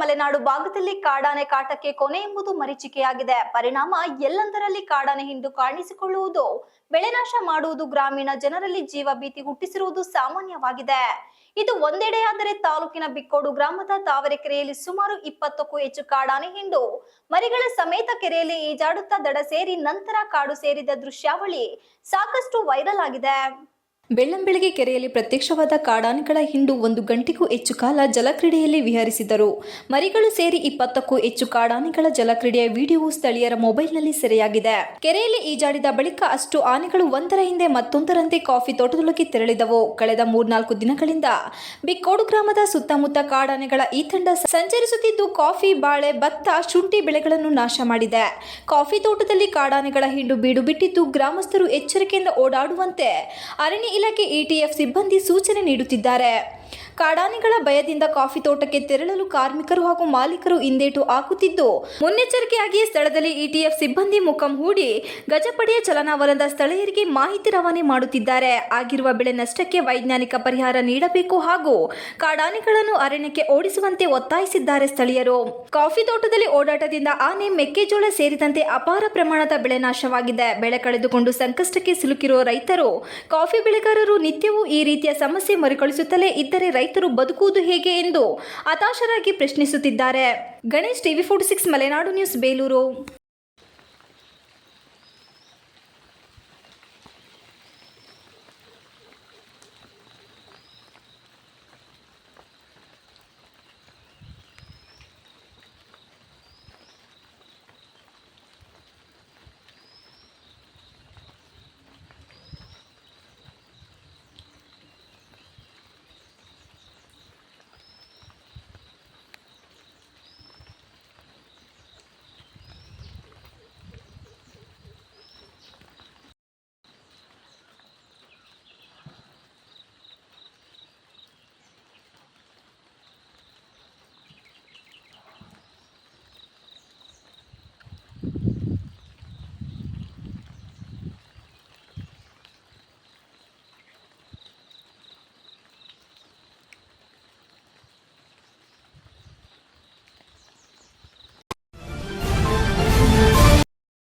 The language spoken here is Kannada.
ಮಲೆನಾಡು ಭಾಗದಲ್ಲಿ ಕಾಡಾನೆ ಕಾಟಕ್ಕೆ ಕೊನೆ ಎಂಬುದು ಮರೀಚಿಕೆಯಾಗಿದೆ. ಪರಿಣಾಮ ಎಲ್ಲಂದರಲ್ಲಿ ಕಾಡಾನೆ ಹಿಂಡು ಕಾಣಿಸಿಕೊಳ್ಳುವುದು? ಬೆಳೆನಾಶ ಮಾಡುವುದು ಗ್ರಾಮೀಣ ಜನರಲ್ಲಿ ಜೀವ ಭೀತಿ ಹುಟ್ಟಿಸಿರುವುದು ಸಾಮಾನ್ಯವಾಗಿದೆ. ಇದು ಒಂದೆಡೆಯಾದರೆ ತಾಲೂಕಿನ ಬಿಕ್ಕೋಡು ಗ್ರಾಮದ ತಾವರೆಕೆರೆಯಲ್ಲಿ ಸುಮಾರು ಇಪ್ಪತ್ತಕ್ಕೂ ಹೆಚ್ಚು ಕಾಡಾನೆ ಹಿಂಡು. ಮರಿಗಳ ಸಮೇತ ಕೆರೆಯಲ್ಲಿ ಈಜಾಡುತ್ತಾ ದಡ ಸೇರಿ ನಂತರ ಕಾಡು ಸೇರಿದ ದೃಶ್ಯಾವಳಿ ಸಾಕಷ್ಟು ವೈರಲ್ ಆಗಿದೆ. ಬೆಳ್ಳಂಬೆಳಗ್ಗೆ ಕೆರೆಯಲ್ಲಿ ಪ್ರತ್ಯಕ್ಷವಾದ ಕಾಡಾನೆಗಳ ಹಿಂಡು ಒಂದು ಗಂಟೆಗೂ ಹೆಚ್ಚು ಕಾಲ ಜಲಕ್ರೀಡೆಯಲ್ಲಿ ವಿಹರಿಸಿದರು. ಮರಿಗಳು ಸೇರಿ ಇಪ್ಪತ್ತಕ್ಕೂ ಹೆಚ್ಚು ಕಾಡಾನೆಗಳ ಜಲಕ್ರೀಡೆಯ ವಿಡಿಯೋ ಸ್ಥಳೀಯರ ಮೊಬೈಲ್ನಲ್ಲಿ ಸೆರೆಯಾಗಿದೆ. ಕೆರೆಯಲ್ಲಿ ಈಜಾಡಿದ ಬಳಿಕ ಅಷ್ಟು ಆನೆಗಳು ಒಂದರ ಹಿಂದೆ ಮತ್ತೊಂದರಂತೆ ಕಾಫಿ ತೋಟದೊಳಗೆ ತೆರಳಿದವು. ಕಳೆದ ಮೂರ್ನಾಲ್ಕು ದಿನಗಳಿಂದ ಬಿಕ್ಕೋಡು ಗ್ರಾಮದ ಸುತ್ತಮುತ್ತ ಕಾಡಾನೆಗಳ ಈ ತಂಡ ಸಂಚರಿಸುತ್ತಿದ್ದು ಕಾಫಿ, ಬಾಳೆ, ಭತ್ತ, ಶುಂಠಿ ಬೆಳೆಗಳನ್ನು ನಾಶ ಮಾಡಿದೆ. ಕಾಫಿ ತೋಟದಲ್ಲಿ ಕಾಡಾನೆಗಳ ಹಿಂಡು ಬೀಡು ಬಿಟ್ಟಿದ್ದು ಗ್ರಾಮಸ್ಥರು ಎಚ್ಚರಿಕೆಯಿಂದ ಓಡಾಡುವಂತೆ ಅರಣ್ಯ ಇಲಾಖೆ ಇಟಿಎಫ್ ಸಿಬ್ಬಂದಿ ಸೂಚನೆ ನೀಡುತ್ತಿದ್ದಾರೆ. ಕಾಡಾನೆಗಳ ಭಯದಿಂದ ಕಾಫಿ ತೋಟಕ್ಕೆ ತೆರಳಲು ಕಾರ್ಮಿಕರು ಹಾಗೂ ಮಾಲೀಕರು ಹಿಂದೇಟು ಹಾಕುತ್ತಿದ್ದು ಮುನ್ನೆಚ್ಚರಿಕೆಯಾಗಿ ಸ್ಥಳದಲ್ಲಿ ಇಟಿಎಫ್ ಸಿಬ್ಬಂದಿ ಮುಖಂ ಹೂಡಿ ಗಜಪಡೆಯ ಚಲನಾವಲದ ಸ್ಥಳೀಯರಿಗೆ ಮಾಹಿತಿ ರವಾನೆ ಮಾಡುತ್ತಿದ್ದಾರೆ. ಆಗಿರುವ ಬೆಳೆ ನಷ್ಟಕ್ಕೆ ವೈಜ್ಞಾನಿಕ ಪರಿಹಾರ ನೀಡಬೇಕು ಹಾಗೂ ಕಾಡಾನೆಗಳನ್ನು ಅರಣ್ಯಕ್ಕೆ ಓಡಿಸುವಂತೆ ಒತ್ತಾಯಿಸಿದ್ದಾರೆ ಸ್ಥಳೀಯರು. ಕಾಫಿ ತೋಟದಲ್ಲಿ ಓಡಾಟದಿಂದ ಆನೆ, ಮೆಕ್ಕೆಜೋಳ ಸೇರಿದಂತೆ ಅಪಾರ ಪ್ರಮಾಣದ ಬೆಳೆ ನಾಶವಾಗಿದೆ. ಬೆಳೆ ಕಳೆದುಕೊಂಡು ಸಂಕಷ್ಟಕ್ಕೆ ಸಿಲುಕಿರುವ ರೈತರು ಕಾಫಿ ಬೆಳೆಗಾರರು ನಿತ್ಯವೂ ಈ ರೀತಿಯ ಸಮಸ್ಯೆ ಮರುಕಳಿಸುತ್ತಲೇ ಇದ್ದರೆ ರೈತರು ಬದುಕುವುದು ಹೇಗೆ ಎಂದು ಹತಾಶರಾಗಿ ಪ್ರಶ್ನಿಸುತ್ತಿದ್ದಾರೆ. Ganesh TV forty six Malenadu news Belur.